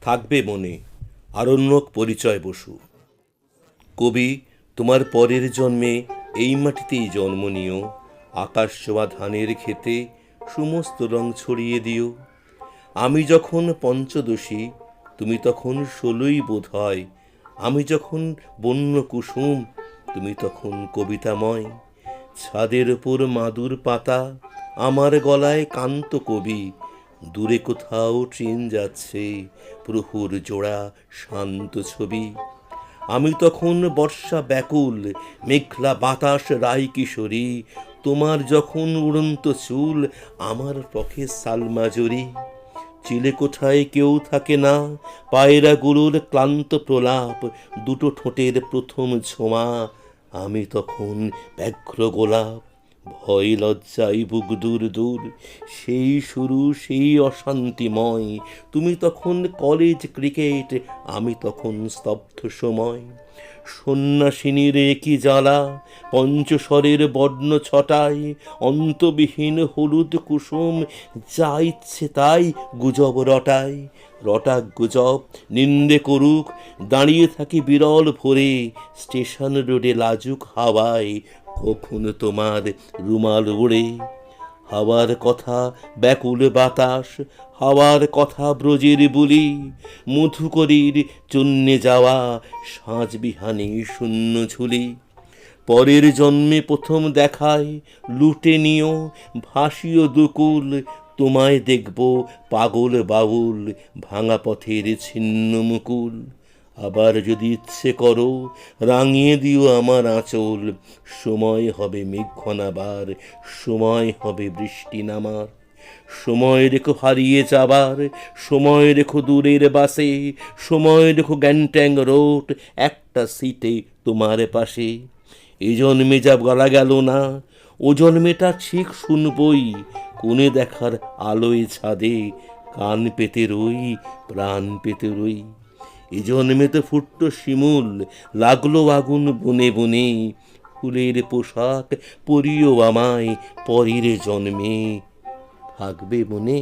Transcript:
থাকবে মনে। আরণ্যক পরিচয় বসু। কবি, তোমার পরের জন্মে এই মাটিতেই জন্ম নিও। আকাশ ছোঁয়া ধানের খেতে সমস্ত রং ছড়িয়ে দিও। আমি যখন পঞ্চদশী, তুমি তখন ষোলোই বোধ হয়। আমি যখন বন্য কুসুম তুমি তখন কবিতাময়। ছাদের ওপর মাদুর পাতা, আমার গলায় কান্ত কবি। দূরে কোথাও ট্রেন যাচ্ছে, প্রহুর জোড়া শান্ত ছবি। আমি তখন বর্ষা ব্যাকুল, মেঘলা বাতাস রাই কিশোরী, তোমার যখন উড়ন্ত চুল, আমার পক্ষে সালমাজুরি চিলে কোঠায় কেউ থাকে না পায়রাগুলোর ক্লান্ত প্রলাপ, দুটো ঠোঁটের প্রথম ছোঁয়া, আমি তখন ব্যঘ্র গোলাপ। ভয় লজ্জায় বুক দূর দূর, সেই শুরু, সেই অশান্তিময়। তুমি তখন কলেজ ক্রিকেট আমি তখন স্তব্ধ সময়। সন্ন্যাসিনীর একই জ্বালা, পঞ্চস্বরের বর্ণ ছটায়, অন্তবিহীন হলুদ কুসুম, যা ইচ্ছে তাই গুজব রটায়। রটা গুজব, নিন্দে করুক, দাঁড়িয়ে থাকি বিরল ভরে, স্টেশন রোডে লাজুক হাওয়ায় কখন তোমার রুমাল উড়ে। হাওয়ার কথা ব্যাকুল বাতাস, হাওয়ার কথা ব্রজের বুলি। মধুকরীর চন্যে যাওয়া সাঁঝ বিহানে শূন্য ঝুলি। পরের জন্মে প্রথম দেখায় লুটে নিও, ভাসিও দুকুল। তোমায় দেখব পাগল বাউল, ভাঙা পথের ছিন্ন মুকুল। আবার যদি ইচ্ছে করো, রাঙিয়ে দিও আমার আঁচল। সময় হবে মেঘনাবার, সময় হবে বৃষ্টি নামার। সময় রেখো হারিয়ে যাবার, সময় রেখো দূরের বাসে, সময় রেখো গ্যাংট্যাং রোড একটা সিটে তোমার পাশে। এই জন্মে যা বলা গেল না, ও জন্মেটা ঠিক শুনবই, কোণে দেখার আলোয় ছাদে কান পেতে রই, প্রাণ পেতে রই। এ জন্মে তো ফুটতো শিমুল, লাগল আগুন বনে বনে। ফুলের পোশাক পরিও আমায় পরের জন্মে। থাকবে মনে